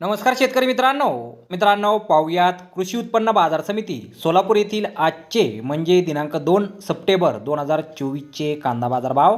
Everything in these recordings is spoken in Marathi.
नमस्कार शेतकरी मित्रांनो. मित्रांनो पाहुयात कृषी उत्पन्न बाजार समिती सोलापूर येथील आजचे म्हणजे दिनांक दोन सप्टेंबर दोन हजार चोवीसचे कांदा बाजार भाव.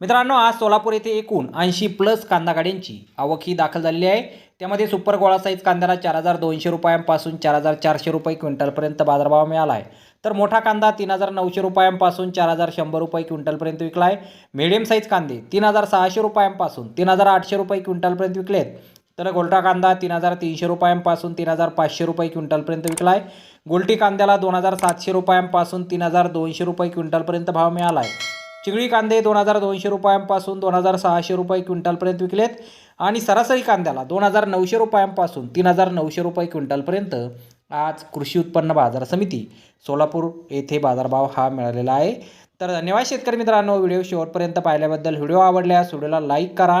मित्रांनो आज सोलापूर येथे एकूण ऐंशी प्लस कांदा गाड्यांची आवक ही दाखल झालेली आहे. त्यामध्ये सुपर गोळा साईज कांद्याला चार हजार दोनशे रुपयांपासून चार हजार चारशे रुपये क्विंटलपर्यंत बाजारभाव मिळाला आहे. तर मोठा कांदा तीन हजार नऊशे रुपयांपासून चार हजार शंभर रुपये क्विंटलपर्यंत विकला आहे. मिडियम साईज कांदे तीन हजार सहाशे रुपयांपासून तीन हजार आठशे रुपये क्विंटलपर्यंत विकले आहेत तर गोल्टा कांदा तीन हजार तीनशे रुपयांपासून तीन हजार पाचशे रुपये क्विंटलपर्यंत विकला आहे गोल्टी कांद्याला दोन हजार सातशे रुपयांपासून तीन हजार दोनशे रुपये क्विंटलपर्यंत भाव मिळाला आहे चिगळी कांदे दोन हजार दोनशे रुपयांपासून दोन हजार सहाशे रुपये क्विंटलपर्यंत विकलेत. आणि सरासरी कांद्याला दोन हजार नऊशे रुपयांपासून तीन हजार नऊशे रुपये क्विंटलपर्यंत आज कृषी उत्पन्न बाजार समिती सोलापूर येथे बाजारभाव हा मिळालेला आहे. तर धन्यवाद शेतकरी मित्रांनो व्हिडिओ शेवटपर्यंत पाहिल्याबद्दल व्हिडिओ आवडल्यास व्हिडिओला लाईक करा.